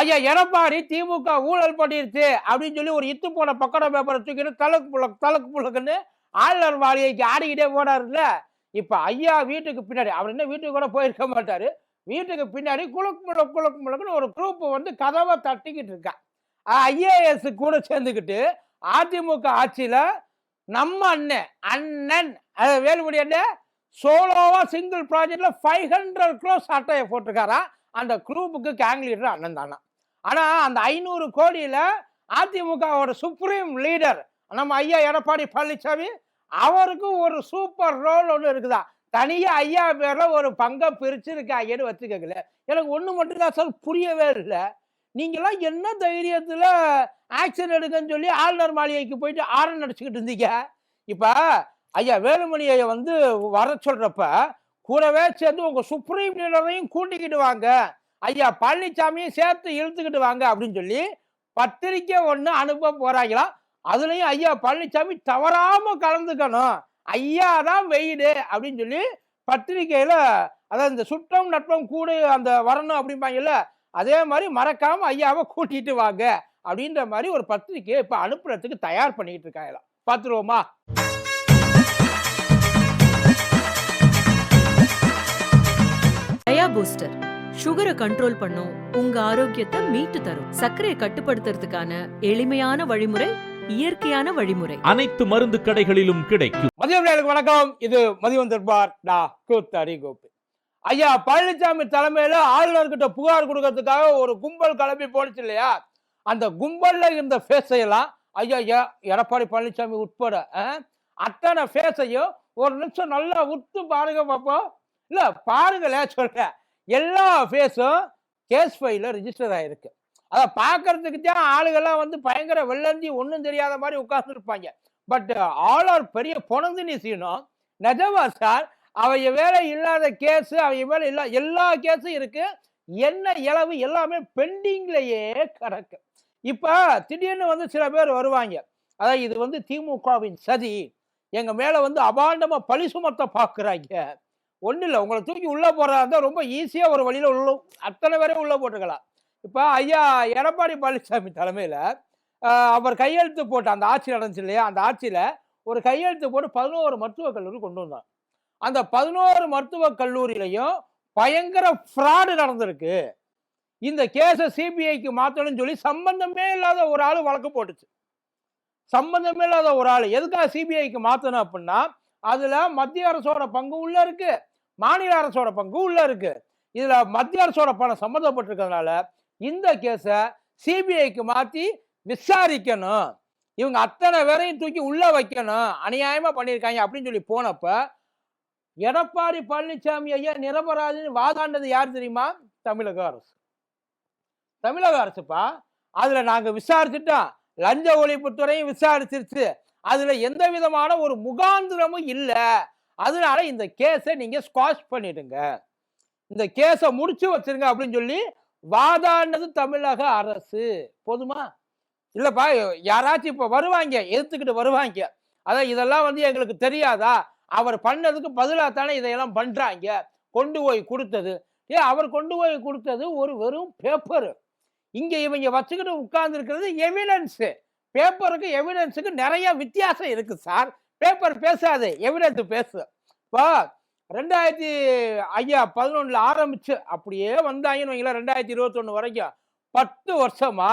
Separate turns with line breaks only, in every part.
ஐயா எடப்பாடி திமுக ஊழல் பண்ணிருச்சு அப்படின்னு சொல்லி ஒரு இத்து போன பக்கட பேப்பரை தூக்கிட்டு தலக்கு புலக் தலக்கு புலக்குன்னு ஆளுநர் மாளிகைக்கு ஆடிக்கிட்டே போனாருல்ல. இப்போ ஐயா வீட்டுக்கு பின்னாடி அவர் என்ன வீட்டுக்கு கூட போயிருக்க மாட்டார். வீட்டுக்கு பின்னாடி குழுக்கு முழக்கு குழுக்கு முழக்குன்னு ஒரு குரூப் வந்து கதவை தட்டிக்கிட்டு இருக்கா. ஐஏஎஸ் கூட சேர்ந்துக்கிட்டு அதிமுக ஆட்சியில் நம்ம அண்ணன் அண்ணன் வேலுமணி அண்ணன் சோலோவா சிங்கிள் ப்ராஜெக்ட்ல ஃபைவ் ஹண்ட்ரட் க்ரோஸ் அட்டையை போட்டிருக்காரா? அந்த குரூப்புக்கு கேங் லீடர் அண்ணன் தானா? ஆனால் அந்த ஐநூறு கோடியில் அதிமுகவோட சுப்ரீம் லீடர் நம்ம ஐயா எடப்பாடி பழனிசாமி அவருக்கு ஒரு சூப்பர் ரோல் ஒன்று இருக்குதா? தனியாக ஐயா பேரில் ஒரு பங்கை பிரிச்சிருக்காங்கன்னு வச்சுக்கல எனக்கு ஒன்று மட்டும் தான் சார் புரியவே இல்லை. நீங்களாம் என்ன தைரியத்தில் ஆக்ஷன் எடுக்கன்னு சொல்லி ஆளுநர் மாளிகைக்கு போயிட்டு ஆரன் அடிச்சுக்கிட்டு இருந்தீங்க? இப்போ ஐயா வேலுமணி ஐயா வந்து வர சொல்கிறப்ப கூடவே சேர்ந்து உங்கள் சுப்ரீம் லீடரையும் கூட்டிக்கிட்டு வாங்க ஐயா பழனிசாமியும் சேர்த்து இழுத்துக்கிட்டு வாங்க அப்படின்னு சொல்லி பத்திரிக்கை ஒன்று அனுப்ப போறாங்களா? அதுலயும் ஐயா பழனிசாமி தவறாம கலந்துக்கணும். ஐயா தான் வெயிடு அப்படின்னு சொல்லி பத்திரிக்கையில அதாவது இந்த சுற்றம் நட்பம் கூடு அந்த வரணும் அப்படிம்பாங்கல்ல அதே மாதிரி மறக்காம ஐயாவை கூட்டிட்டு வாங்க அப்படின்ற மாதிரி ஒரு பத்திரிக்கையை இப்போ அனுப்புறதுக்கு தயார் பண்ணிக்கிட்டு இருக்காங்களாம். பார்த்துருவோமா
பூஸ்டர். சுகரை கண்ட்ரோல் பண்ணும் உங்க ஆரோக்கியத்தை மீட்டு தரும். சர்க்கரையை கட்டுப்படுத்துறதுக்கான எளிமையான வழிமுறை இயற்கையான வழிமுறை.
அனைத்து மருந்து கடைகளிலும் கிடைக்கும்.
மதியம் வணக்கம். இது மதியம் தர்பார் டா கூத்தடி கோப்பு ஐயா பழனிசாமி தலைமையில ஆளுநர்கிட்ட புகார் கொடுக்கறதுக்காக ஒரு கும்பல் கிளம்பி போனுச்சு இல்லையா? அந்த கும்பல்ல இருந்த ஃபேஸையெல்லாம் ஐயா ஐயா எடப்பாடி பழனிசாமி உட்பட அத்தனை ஃபேஸையும் ஒரு நிமிஷம் நல்லா உத்து பாருங்க பார்ப்போம் இல்ல பாருங்களேன் சொல்றேன். எல்லா ஃபேஸும் கேஸ் ஃபைலில் ரிஜிஸ்டர் ஆகிருக்கு அதை பார்க்கறதுக்கு தான் ஆளுகள்லாம் வந்து பயங்கர வெள்ளந்தி ஒன்றும் தெரியாத மாதிரி உட்கார்ந்துருப்பாங்க. பட் ஆல் ஆர் பெரிய பொணந்து செய்யணும் நிஜமா சார் அவங்க வேலை இல்லாத கேஸு அவங்க மேலே இல்லா எல்லா கேஸும் இருக்கு. என்ன இளவு எல்லாமே பெண்டிங்லேயே கிடக்கு. இப்போ திடீர்னு வந்து சில பேர் வருவாங்க. அதான் இது வந்து திமுகவின் சதி. எங்கள் மேலே வந்து அபாண்டமாக பழி சுமத்த பார்க்குறாங்க. ஒன்றும் இல்லை உங்களை தூக்கி உள்ளே போகிறதா இருந்தால் ரொம்ப ஈஸியாக ஒரு வழியில் உள்ள அத்தனை பேரையும் உள்ளே போட்டுக்கலாம். இப்போ ஐயா எடப்பாடி பழனிசாமி தலைமையில் அவர் கையெழுத்து போட்ட அந்த ஆட்சி நடந்துச்சு இல்லையா அந்த ஆட்சியில் ஒரு கையெழுத்து போட்டு பதினோரு மருத்துவக் கல்லூரி கொண்டு வந்தாங்க அந்த பதினோரு மருத்துவக் கல்லூரியிலையும் பயங்கர ஃப்ராடு நடந்திருக்கு. இந்த கேஸை சிபிஐக்கு மாற்றணும்னு சொல்லி சம்பந்தமே இல்லாத ஒரு ஆள் வழக்கு போட்டுச்சு. சம்பந்தமே இல்லாத ஒரு ஆள். எதுக்காக சிபிஐக்கு மாற்றணும் அப்படின்னா அதுல மத்திய அரசோட பங்கு உள்ள இருக்கு. மாநில அரசோட பங்கு உள்ள இருக்கு. இதுல மத்திய அரசோட பணம் சம்மந்தப்பட்டிருக்கிறதுனால இந்த கேஸை சிபிஐக்கு மாற்றி விசாரிக்கணும். இவங்க அத்தனை பேரையும் தூக்கி உள்ள வைக்கணும். அநியாயமா பண்ணியிருக்காங்க அப்படின்னு சொல்லி போனப்ப எடப்பாடி பழனிசாமி ஐயா நிரபராதின்னு வாதாண்டது யார் தெரியுமா? தமிழக அரசு. தமிழக அரசுப்பா. அதுல நாங்க விசாரிச்சுட்டோம். லஞ்ச ஒழிப்புத்துறையும் விசாரிச்சிருச்சு. அதுல எந்த விதமான ஒரு முகாந்திரமும் இல்லை. அதனால இந்த கேஸை நீங்க ஸ்குவாஷ் பண்ணிடுங்க. இந்த கேஸை முடிச்சு வச்சிருங்க அப்படின்னு சொல்லி வாதாடினது தமிழக அரசு. போதுமா? இல்லப்பா யாராச்சும் இப்ப வருவாங்க எதிர்த்துக்கிட்டு வருவாங்க. அதான் இதெல்லாம் வந்து எங்களுக்கு தெரியாதா? அவர் பண்ணதுக்கு பதிலாக தானே இதையெல்லாம் பண்றாங்க. கொண்டு போய் கொடுத்தது. ஏ அவர் கொண்டு போய் கொடுத்தது ஒரு வெறும் பேப்பர் இங்க இவங்க வச்சுக்கிட்டு உட்கார்ந்துருக்கிறது எவிடன்ஸு பேப்பருக்கு எவிடன்ஸுக்கு நிறைய வித்தியாசம் இருக்குது சார் பேப்பர் பேசாது எவிடன்ஸ் பேசு. இப்போ ரெண்டாயிரத்தி ஐயா பதினொன்றில் ஆரம்பிச்சு அப்படியே வந்தாங்கன்னு வைங்களா ரெண்டாயிரத்தி இருபத்தொன்று வரைக்கும். பத்து வருஷமா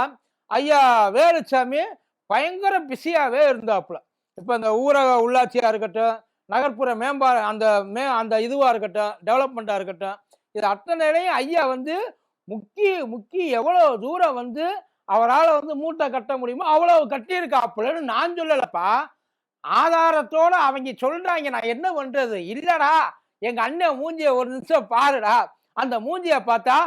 ஐயா வேலுச்சாமி பயங்கர பிஸியாகவே இருந்தாப்புல. இப்போ இந்த ஊரக உள்ளாட்சியாக இருக்கட்டும் நகர்ப்புற மேம்பா அந்த மே அந்த இதுவாக இருக்கட்டும் டெவலப்மெண்ட்டாக இருக்கட்டும் இது அத்தனையிலையும் ஐயா வந்து முக்கி முக்கி எவ்வளோ தூரம் வந்து அவரால் வந்து மூட்டை கட்ட முடியுமோ அவ்வளோ கட்டியிருக்காப்புலன்னு நான் சொல்லலப்பா. ஆதாரத்தோடு அவங்க சொல்கிறாங்க நான் என்ன பண்ணுறது இல்லைடா எங்கள் அண்ணன் மூஞ்சியை ஒரு நிமிஷம் பாருடா. அந்த மூஞ்சியை பார்த்தா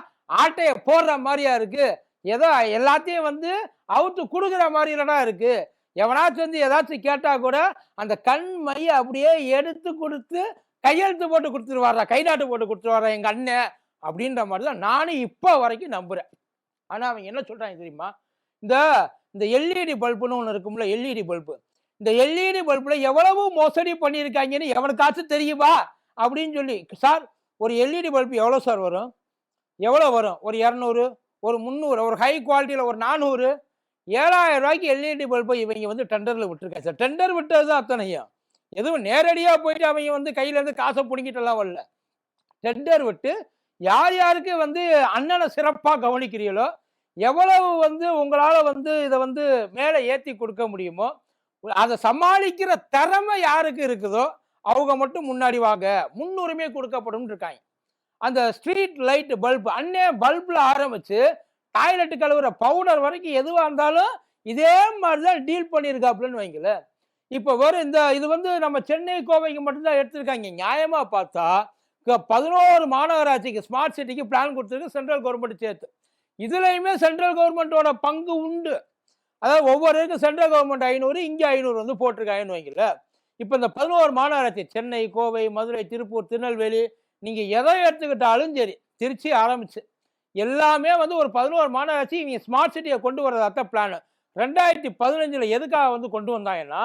ஆட்டையை போடுற மாதிரியா இருக்குது ஏதோ எல்லாத்தையும் வந்து அவுத்து கொடுக்குற மாதிரிலாம் இருக்குது எவனாச்சும் வந்து ஏதாச்சும் கேட்டால் கூட அந்த கண் மையை அப்படியே எடுத்து கொடுத்து கையெழுத்து போட்டு கொடுத்துருவாரா கை நாட்டு போட்டு கொடுத்துருவாரா எங்கள் அண்ணன் அப்படின்ற மாதிரி தான் நானும் இப்போ வரைக்கும் நம்புகிறேன் ஆனால் அவங்க என்ன சொல்கிறாங்க தெரியுமா? இந்த இந்த எல்இடி பல்புன்னு ஒன்று இருக்கும்ல எல்இடி பல்பு. இந்த எல்இடி பல்புல எவ்வளவு மோசடி பண்ணியிருக்காங்கன்னு எவனுக்காச்சும் தெரியுமா? அப்படின்னு சொல்லி சார் ஒரு எல்இடி பல்பு எவ்வளோ சார் வரும்? எவ்வளோ வரும்? ஒரு இரநூறு ஒரு முந்நூறு ஒரு ஹை குவாலிட்டியில் ஒரு நானூறு. ஏழாயிரம் ரூபாய்க்கு எல்இடி பல்பை இவங்க வந்து டெண்டரில் விட்டுருக்காங்க சார். டெண்டர் விட்டது தான் அத்தனையும் எதுவும் நேரடியாக போயிட்டு அவங்க வந்து கையிலேருந்து காசை பிடிங்கிட்டுலாம் வரல. டெண்டர் விட்டு யார் யாருக்கு வந்து அண்ணனை சிறப்பாக கவனிக்கிறீங்களோ எவ்வளவு வந்து உங்களால் வந்து இதை வந்து மேலே ஏற்றி கொடுக்க முடியுமோ அதை சமாளிக்கிற திறமை யாருக்கு இருக்குதோ அவங்க மட்டும் முன்னாடி வாங்க. முன்னுரிமை கொடுக்கப்படும் இருக்காங்க. அந்த ஸ்ட்ரீட் லைட் பல்ப் அன்னே பல்பில் ஆரம்பித்து டாய்லெட் கழுவுற பவுடர் வரைக்கும் எதுவாக இருந்தாலும் இதே மாதிரி தான் டீல் பண்ணியிருக்காப்புலன்னு வைங்களேன். இப்போ வரும் இந்த இது வந்து நம்ம சென்னை கோவைக்கு மட்டும்தான் எடுத்திருக்காங்க. நியாயமாக பார்த்தா பதினோரு மாநகராட்சிக்கு ஸ்மார்ட் சிட்டிக்கு பிளான் கொடுத்துருக்கு சென்ட்ரல் கவர்மெண்ட் சேர்த்து. இதுலையுமே சென்ட்ரல் கவர்மெண்ட்டோட பங்கு உண்டு. அதாவது ஒவ்வொருக்கும் சென்ட்ரல் கவர்மெண்ட் ஐநூறு இங்கே ஐநூறு வந்து போட்டிருக்காங்கன்னு வைங்கள. இப்போ இந்த பதினோரு மாநகராட்சி சென்னை கோவை மதுரை திருப்பூர் திருநெல்வேலி நீங்கள் எதை எடுத்துக்கிட்டாலும் சரி திருச்சி ஆரம்பிச்சு. எல்லாமே வந்து ஒரு பதினோரு மாநகராட்சி இவங்க ஸ்மார்ட் சிட்டியை கொண்டு வரதாத்த பிளான் ரெண்டாயிரத்தி பதினஞ்சில் எதுக்காக வந்து கொண்டு வந்தாங்கன்னா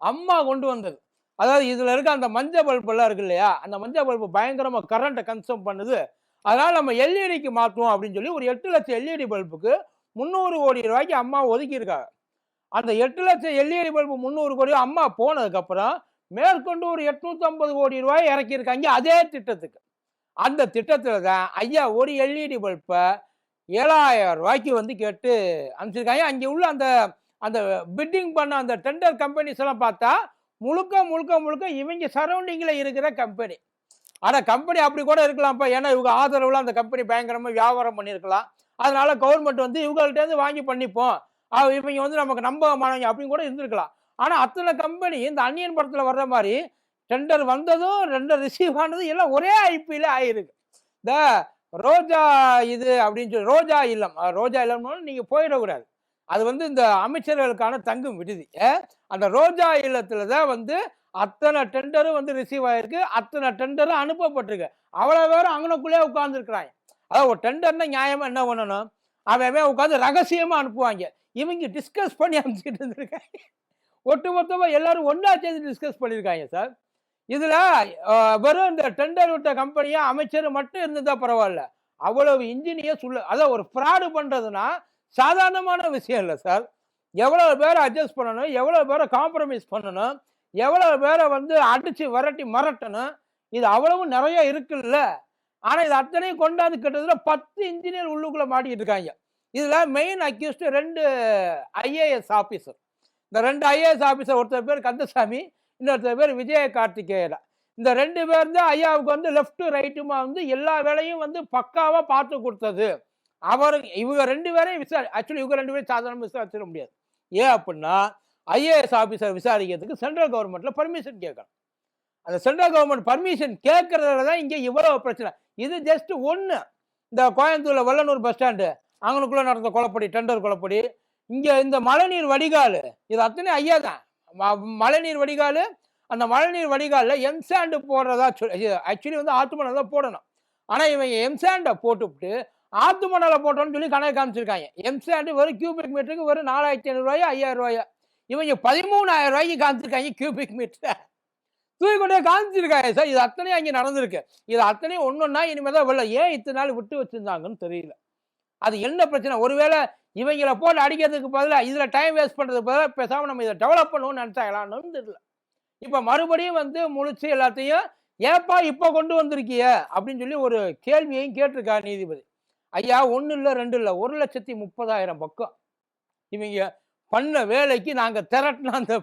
அம்மா கொண்டு வந்தது. அதாவது இதில் இருக்க அந்த மஞ்சள் பல்பெல்லாம் இருக்கு இல்லையா? அந்த மஞ்சள் பல்பு பயங்கரமாக கரண்ட்டை கன்சூம் பண்ணுது. அதனால் நம்ம எல்இடிக்கு மாற்றுவோம் அப்படின்னு சொல்லி ஒரு எட்டு லட்சம் எல்இடி பல்புக்கு முந்நூறு கோடி ரூபாய்க்கு அம்மா ஒதுக்கியிருக்காங்க. அந்த எட்டு லட்சம் எல்இடி பல்பு முந்நூறு கோடி அம்மா போனதுக்கப்புறம் மேற்கொண்டு ஒரு எட்நூற்றம்பது கோடி ரூபாய் இறக்கியிருக்காங்க அதே திட்டத்துக்கு. அந்த திட்டத்தில் தான் ஐயா ஒரு எல்இடி பல்பை ஏழாயிரம் ரூபாய்க்கு வந்து கேட்டு அனுப்பிச்சிருக்காங்க. அங்கே உள்ள அந்த அந்த பிட்டிங் பண்ண அந்த டெண்டர் கம்பெனிஸ் எல்லாம் பார்த்தா முழுக்க முழுக்க முழுக்க இவங்க சரௌண்டிங்கில் இருக்கிற கம்பெனி ஆனால் கம்பெனி அப்படி கூட இருக்கலாம்ப்பா. ஏன்னா இவங்க ஆதரவில் அந்த கம்பெனி பயங்கரமாக வியாபாரம் பண்ணியிருக்கலாம். அதனால கவர்மெண்ட் வந்து இவங்கள்ட்டேருந்து வாங்கி பண்ணிப்போம். இவங்க வந்து நமக்கு நம்பகமானவங்க அப்படின்னு கூட இருந்திருக்கலாம். ஆனால் அத்தனை கம்பெனி இந்த அன்னியன் படத்தில் வர்ற மாதிரி டெண்டர் வந்ததும் ரெண்டர் ரிசீவ் ஆனதும் எல்லாம் ஒரே ஐபியில் ஆயிருக்கு. இந்த ரோஜா இது அப்படின்னு சொல்லி ரோஜா இல்லம். ரோஜா இல்லம்னு நீங்கள் போயிடக்கூடாது. அது வந்து இந்த அமைச்சர்களுக்கான தங்கும் விடுதி. அந்த ரோஜா இல்லத்துல தான் வந்து அத்தனை டெண்டரும் வந்து ரிசீவ் ஆயிருக்கு. அத்தனை டெண்டரும் அனுப்பப்பட்டிருக்கு. அவ்வளோ பேரும் அங்கனக்குள்ளேயே உட்காந்துருக்குறாங்க அதாவது ஒரு டெண்டர்னா நியாயமாக என்ன பண்ணணும்? அவன் உட்காந்து ரகசியமாக அனுப்புவாங்க. இவங்க டிஸ்கஸ் பண்ணி அனுப்பிச்சிட்டு இருந்திருக்காங்க. ஒட்டு மொத்தமாக எல்லாரும் ஒன்றா சேர்ந்து டிஸ்கஸ் பண்ணியிருக்காங்க சார் இதில் வெறும் இந்த டெண்டர் விட்ட கம்பெனியாக அமைச்சர் மட்டும் இருந்ததா பரவாயில்ல. அவ்வளவு இன்ஜினியர் சொல்லு அதான் ஒரு ஃப்ராடு பண்ணுறதுனா சாதாரணமான விஷயம் இல்லை சார். எவ்வளோ பேரை அட்ஜஸ்ட் பண்ணணும் எவ்வளோ பேரை காம்ப்ரமைஸ் பண்ணணும் எவ்வளோ பேரை வந்து அடித்து விரட்டி மிரட்டணும் இது அவ்வளவு நிறைய இருக்குல்ல. ஆனால் இது அத்தனையும் கொண்டாந்து கிட்டத்தட்ட பத்து இன்ஜினியர் உள்ளுக்குள்ளே மாட்டிக்கிட்டு இருக்காங்க. இதில் மெயின் அக்யூஸ்டு ரெண்டு ஐஏஎஸ் ஆஃபீஸர் இந்த ரெண்டு ஐஏஎஸ் ஆஃபீஸர் ஒருத்தர் பேர் கந்தசாமி இன்னொருத்தர் பேர் விஜய கார்த்திகேயன் இந்த ரெண்டு பேர் தான் ஐயாவுக்கு வந்து லெஃப்ட்டு ரைட்டுமா வந்து எல்லா வேலையும் வந்து பக்காவாக பார்த்து கொடுத்தது. அவர் இவங்க ரெண்டு பேரையும் விசாரி ஆக்சுவலி இவங்க ரெண்டு பேரும் சாதாரண விசாரிச்சிட முடியாது. ஏன் அப்படின்னா ஐஏஎஸ் ஆஃபீஸர் விசாரிக்கிறதுக்கு சென்ட்ரல் கவர்மெண்ட்டில் பர்மிஷன் கேட்கணும். அந்த சென்ட்ரல் கவர்மெண்ட் பர்மிஷன் கேட்கறதுல தான் இங்கே இவ்வளோ பிரச்சனை. இது ஜஸ்ட் ஒன்று இந்த கோயம்புத்தூரில் வல்லனூர் பஸ் ஸ்டாண்டு அவங்களுக்குள்ளே நடந்த குளப்படி டெண்டர் குளப்படி இங்கே இந்த மழைநீர் வடிகால் இது அத்தனை ஐயா தான். மழைநீர் வடிகால் அந்த மழைநீர் வடிகாலில் எம்சாண்டு போடுறதா சொல்லி ஆக்சுவலி வந்து ஆற்று மணல் தான் போடணும். ஆனால் இவங்க எம்சாண்டை போட்டுவிட்டு ஆத்து மணலை போட்டோன்னு சொல்லி கணக்கு காமிச்சிருக்காங்க. எம்சாண்டு வெறும் கியூபிக் மீட்டருக்கு வெறும் நாலாயிரத்தி ஐநூறுரூவாயோ ஐயாயிரம் ரூபாயோ. இவங்க பதிமூணாயிரம் ரூபாய்க்கு காமிச்சிருக்காங்க கியூபிக் மீட்டர் தூக்கி கொண்டே காமிச்சிருக்காங்க சார். இது அத்தனையும் அங்கே நடந்திருக்கு. இது அத்தனையும் ஒன்றுன்னா இனிமேல் தான் வெளில ஏன் இத்தனை நாள் விட்டு வச்சிருந்தாங்கன்னு தெரியல. அது என்ன பிரச்சனை? ஒருவேளை இவங்களை போட்டு அடிக்கிறதுக்கு பதிலாக இதில் டைம் வேஸ்ட் பண்ணுறதுக்கு பதிலாக பேசாமல் நம்ம இதை டெவலப் பண்ணுவோம்னு நினச்சாங்களான்னு தெரியல. இப்போ மறுபடியும் வந்து முழிச்சு எல்லாத்தையும் ஏப்பா இப்போ கொண்டு வந்திருக்கிய? அப்படின்னு சொல்லி ஒரு கேள்வியையும் கேட்டிருக்கார் நீதிபதி. ஐயா ஒன்று இல்லை ரெண்டு இல்லை ஒரு லட்சத்தி முப்பதாயிரம் பக்கம். இவங்க பண்ண வேலைக்கு நாங்கள் திரட்டின அந்த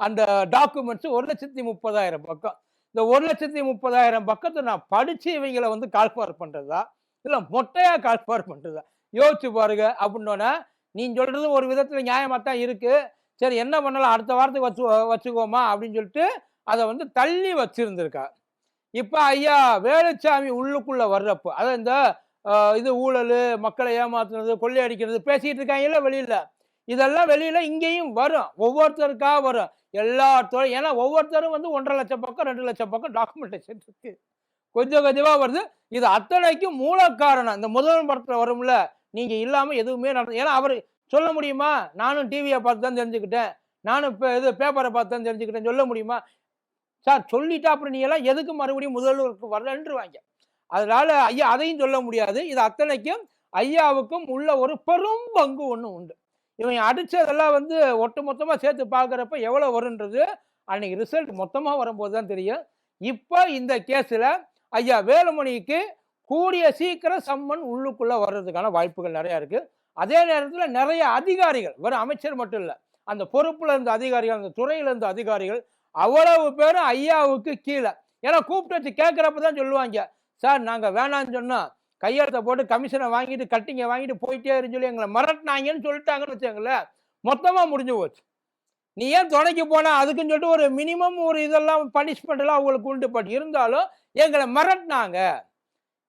அந்த டாக்குமெண்ட்ஸ் ஒரு லட்சத்தி முப்பதாயிரம் பக்கம். இந்த ஒரு லட்சத்தி முப்பதாயிரம் பக்கத்தை நான் படித்து இவங்களை வந்து கால்பார் பண்ணுறதா இல்லை மொட்டையாக கால்பார் பண்ணுறதா யோசிச்சு பாருங்க அப்படின்னோன்னே நீ சொல்கிறது ஒரு விதத்தில் நியாயமாக தான் இருக்குது சரி என்ன பண்ணலாம்? அடுத்த வாரத்துக்கு வச்சு வச்சுக்கோமா அப்படின்னு சொல்லிட்டு அதை வந்து தள்ளி வச்சுருந்துருக்கா இப்போ ஐயா வேலுச்சாமி உள்ளுக்குள்ளே வர்றப்போ அதை இந்த இது ஊழல் மக்களை ஏமாத்துறது கொள்ளையடிக்கிறது பேசிகிட்டு இருக்காங்கல்ல வெளியில். இதெல்லாம் வெளியில் இங்கேயும் வரும். ஒவ்வொருத்தருக்காக வரும். எல்லா துறை ஏன்னா ஒவ்வொருத்தரும் வந்து ஒன்றரை லட்சம் பக்கம் ரெண்டு லட்சம் பக்கம் டாக்குமெண்டேஷன் இருக்கு. கொஞ்சம் கொஞ்சமாக வருது. இது அத்தனைக்கும் மூல காரணம். இந்த முதல் படத்தில் வரும்ல. நீங்கள் இல்லாமல் எதுவுமே நடந்து ஏன்னா அவர் சொல்ல முடியுமா? நானும் டிவியை பார்த்து தான் தெரிஞ்சுக்கிட்டேன். நானும் இப்போ இது பேப்பரை பார்த்து தான் தெரிஞ்சுக்கிட்டேன். சொல்ல முடியுமா? சார் சொல்லிட்டா அப்புறம் நீ எல்லாம் எதுக்கு மறுபடியும் முதல்வருக்கு வரலன்றுவாங்க. அதனால ஐயா அதையும் சொல்ல முடியாது. இது அத்தனைக்கும் ஐயாவுக்கும் உள்ள ஒரு பெரும் பங்கு ஒன்று உண்டு. இவன் அடித்ததெல்லாம் வந்து ஒட்டு மொத்தமாக சேர்த்து பார்க்குறப்ப எவ்வளோ வருன்றது அன்னைக்கு ரிசல்ட் மொத்தமாக வரும்போது தான் தெரியும். இப்போ இந்த கேஸில் ஐயா வேலுமணிக்கு கூடிய சீக்கிரம் சம்மன் உள்ளுக்குள்ளே வர்றதுக்கான வாய்ப்புகள் நிறையா இருக்குது அதே நேரத்தில் நிறைய அதிகாரிகள் வெறும் அமைச்சர் மட்டும் இல்லை அந்த பொறுப்பில் இருந்த அதிகாரிகள் அந்த துறையில் இருந்த அதிகாரிகள் அவ்வளவு பேரும் ஐயாவுக்கு கீழே. ஏன்னா கூப்பிட்டு வச்சு கேட்குறப்ப தான் சொல்லுவாங்க. சார் நாங்கள் வேணான்னு சொன்னோம் கையெழுத்தை போட்டு கமிஷனை வாங்கிட்டு கட்டிங்க வாங்கிட்டு போயிட்டே இருந்து சொல்லி எங்களை மிரட்டினாங்கன்னு சொல்லிட்டாங்கன்னு வச்சுங்களேன் மொத்தமாக முடிஞ்சு போச்சு. நீ ஏன் துணைக்கு போனால் அதுக்குன்னு சொல்லிட்டு ஒரு மினிமம் ஒரு இதெல்லாம் பனிஷ்மெண்ட்டெல்லாம் அவங்களுக்கு உண்டு. பட் இருந்தாலும் எங்களை மிரட்டினாங்க.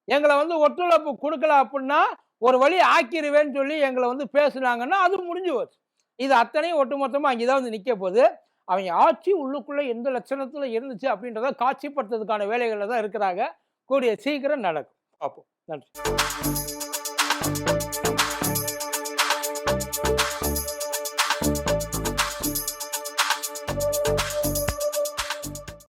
எங்களை வந்து ஒத்துழைப்பு கொடுக்கல அப்படின்னா ஒரு வழி ஆக்கிடுவேன்னு சொல்லி எங்களை வந்து பேசுனாங்கன்னா அது முடிஞ்சு போச்சு. இது அத்தனையும் ஒட்டுமொத்தமாக அங்கே தான் வந்து நிற்க போகுது. அவங்க ஆட்சி உள்ளுக்குள்ளே எந்த லட்சணத்தில் இருந்துச்சு அப்படின்றத காட்சிப்படுத்துறதுக்கான வேலைகளில் தான் இருக்கிறாங்க. கூடிய சீக்கிரம் நடக்கும். பார்ப்போம். நன்றி.